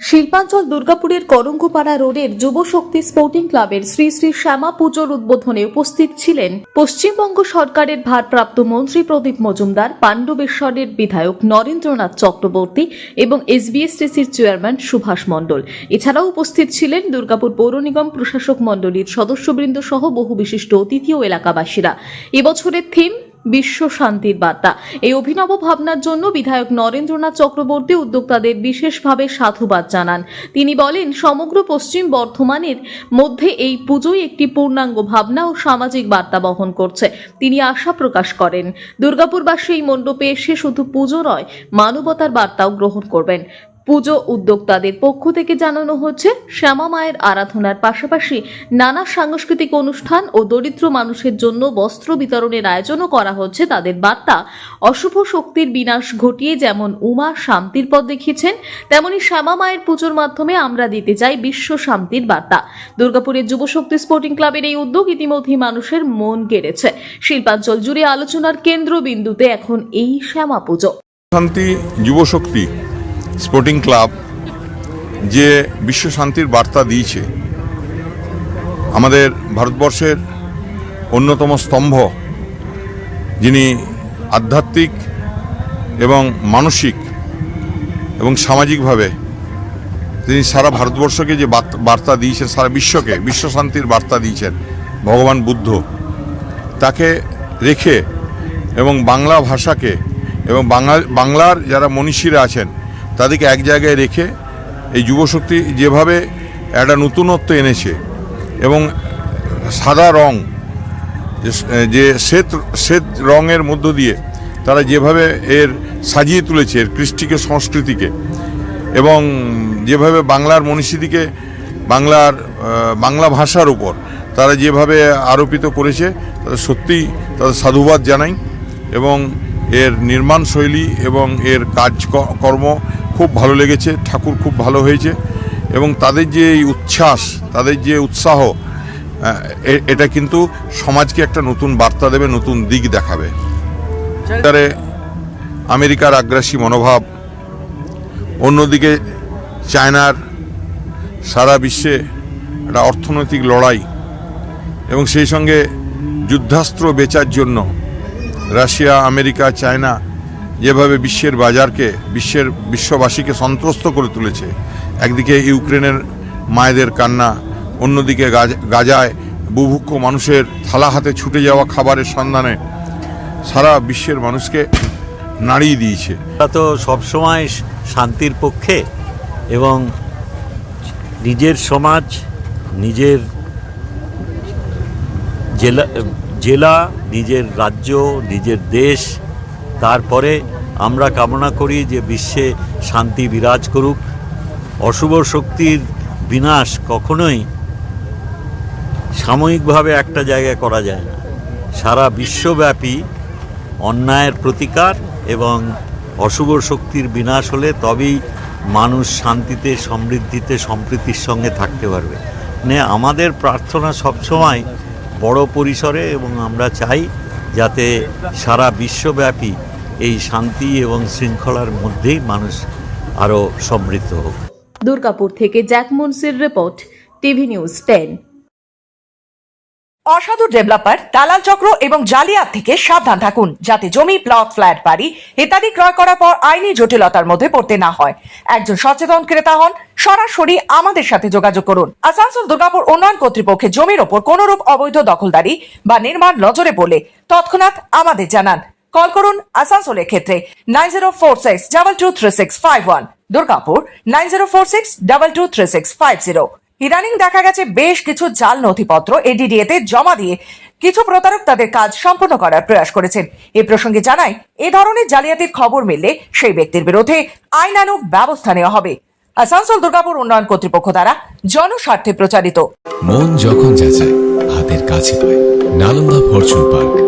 শিল্পাঞ্চল দুর্গাপুরের করঙ্গপাড়া রোডের যুব শক্তি স্পোর্টিং ক্লাবের শ্রী শ্রী শ্যামা পুজোর উদ্বোধনে উপস্থিত ছিলেন পশ্চিমবঙ্গ সরকারের ভারপ্রাপ্ত মন্ত্রী প্রদীপ মজুমদার পাণ্ডবেশ্বরের বিধায়ক নরেন্দ্রনাথ চক্রবর্তী এবং এসবিএসটিসির চেয়ারম্যান সুভাষ মণ্ডল। এছাড়াও উপস্থিত ছিলেন দুর্গাপুর পৌর নিগম প্রশাসক মণ্ডলীর সদস্যবৃন্দ সহ বহু বিশিষ্ট অতিথি ও এলাকাবাসীরা। এবছরের থিম বিশ্ব শান্তির বার্তা। এই অভিনব ভাবনার জন্য বিধায়ক নরেন্দ্রনাথ চক্রবর্তী উদ্যোক্তাদের বিশেষভাবে সাধুবাদ জানান। তিনি বলেন, সমগ্র পশ্চিম বর্ধমানের মধ্যে এই পুজোই একটি পূর্ণাঙ্গ ভাবনা ও সামাজিক বার্তা বহন করছে। তিনি আশা প্রকাশ করেন, দুর্গাপুরবাসী এই মণ্ডপে এসে শুধু পুজো নয়, মানবতার বার্তাও গ্রহণ করবেন। পুজো উদ্যোক্তাদের পক্ষ থেকে জানানো হচ্ছে, শ্যামা মায়ের আরাধনার পাশাপাশি নানা সাংস্কৃতিক অনুষ্ঠান ও দরিদ্র মানুষের জন্য বস্ত্র বিতরণের আয়োজনও করা হচ্ছে তাদের বার্তা। অশুভ শক্তির বিনাশ ঘটিয়ে যেমন উমা শান্তির পথ দেখিয়েছেন, তেমনি শ্যামা মায়ের পুজোর মাধ্যমে আমরা দিতে চাই বিশ্ব শান্তির বার্তা। দুর্গাপুরের যুবশক্তি স্পোর্টিং ক্লাবের এই উদ্যোগ ইতিমধ্যেই মানুষের মন কেড়েছে। শিল্পাঞ্চল জুড়ে আলোচনার কেন্দ্রবিন্দুতে এখন এই শ্যামা পুজো। শান্তি যুবশক্তি স্পোর্টিং ক্লাব যে বিশ্ব শান্তির বার্তা দিয়েছে, আমাদের ভারতবর্ষের অন্যতম স্তম্ভ, যিনি আধ্যাত্মিক এবং মানসিক এবং সামাজিকভাবে তিনি সারা ভারতবর্ষকে যে বার্তা- দিয়েছেন, সারা বিশ্বকে, বিশ্ব শান্তির বার্তা দিয়েছেন, ভগবান বুদ্ধ, তাকে রেখে এবং বাংলা ভাষাকে এবং বাংলা বাংলার যারা মনীষীরা আছেন তাদেরকে এক জায়গায় রেখে এই যুবশক্তি যেভাবে একটা নতুনত্ব এনেছে এবং সাদা রং, যে- শ্বেত শ্বেত রঙের মধ্য দিয়ে তারা যেভাবে এর সাজিয়ে তুলেছে, এর কৃষ্টিকে, সংস্কৃতিকে এবং যেভাবে বাংলার মনীষীদিকে, বাংলার বাংলা ভাষার উপর তারা যেভাবে আরোপিত করেছে, তাদের সত্যিই তাদের সাধুবাদ জানাই এবং এর নির্মাণ শৈলী এবং এর কাজকর্ম খুব ভালো লেগেছে, ঠাকুর খুব ভালো হয়েছে এবং তাদের যে এই উচ্ছ্বাস, তাদের যে উৎসাহ এটা কিন্তু সমাজকে একটা নতুন বার্তা দেবে, নতুন দিক দেখাবে। তারে আমেরিকার আগ্রাসী মনোভাব, অন্যদিকে চায়নার সারা বিশ্বে একটা অর্থনৈতিক লড়াই এবং সেই সঙ্গে যুদ্ধাস্ত্র বেচার জন্য রাশিয়া, আমেরিকা, চায়না যেভাবে বিশ্বের বাজারকে, বিশ্বের বিশ্ববাসীকে সন্ত্রস্ত করে তুলেছে, একদিকে ইউক্রেনের মায়েদের কান্না, অন্যদিকে গাজায় বুভুক্ষ মানুষের থালা হাতে ছুটে যাওয়া খাবারের সন্ধানে সারা বিশ্বের মানুষকে নাড়িয়ে দিয়েছে। আমরা তো সবসময় শান্তির পক্ষে এবং নিজের সমাজ, নিজের জেলা জেলা, নিজের রাজ্য, নিজের দেশ তারপরে আমরা কামনা করি যে বিশ্বে শান্তি বিরাজ করুক। অশুভ শক্তির বিনাশ কখনোই সাময়িকভাবে একটা জায়গায় করা যায় না। সারা বিশ্বব্যাপী অন্যায়ের প্রতিকার এবং অশুভ শক্তির বিনাশ হলে তবেই মানুষ শান্তিতে, সমৃদ্ধিতে, সম্প্রীতির সঙ্গে থাকতে পারবে। মানে আমাদের প্রার্থনা সবসময় বড় পরিসরে এবং আমরা চাই যাতে সারা বিশ্বব্যাপী এই শান্তি এবং শৃঙ্খলার মধ্যেই মানুষ আরও সমৃদ্ধ হোক। দুর্গাপুর থেকে জ্যাক মুন্সির রিপোর্ট টিভি নিউজ টেন। অসাধু ডেভেলপার দালাল চক্র এবং জালিয়াত থেকে সাবধান থাকুন যাতে জমি প্লট ফ্ল্যাট বাড়ি ইত্যাদি ক্রয় করার পর আইনি জটিলতার মধ্যে পড়তে না হয়। একজন সচেতন ক্রেতা হন সরাসরি আমাদের সাথে যোগাযোগ করুন। আসানসোল দুর্গাপুর উন্নয়ন কর্তৃপক্ষের জমির ওপর কোনরূপ অবৈধ দখলদারি বা নির্মাণ নজরে পড়লে তৎক্ষণাৎ আমাদের জানান। কল করুন আসানসোলের ক্ষেত্রে nine zero four six double two three six five one Durgapur nine zero four six double two three six five zero ইদানিং দেখা গেছে বেশ কিছু জাল নথিপত্র এডিডিএ তে জমা দিয়ে কিছু প্রতারক তাদের কাজ সম্পন্ন করার প্রয়াস করেছেন। এ প্রসঙ্গে জানাই এ ধরনের জালিয়াতির খবর মিললে সেই ব্যক্তির বিরুদ্ধে আইনানুগ ব্যবস্থা নেওয়া হবে। আসানসোল, দুর্গাপুর উন্নয়ন কর্তৃপক্ষ দ্বারা জনস্বার্থে প্রচারিত। মন যখন যাচায়, হাতের কাছে নালন্দা ফরচুন পার্ক।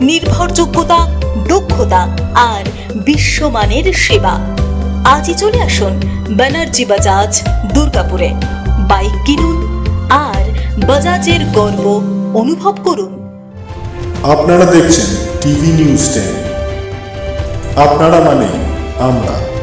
নির্ভরযোগ্যতা, দক্ষতা আর বিশ্বমানের সেবা। আজই চলে আসুন ব্যানার্জি বাজাজ দুর্গাপুরে। বাইক কিনুন আর বাজাজের গর্ব অনুভব করুন। আপনারা দেখছেন টিভি নিউজ টেন। আপনারা মানে আমরা।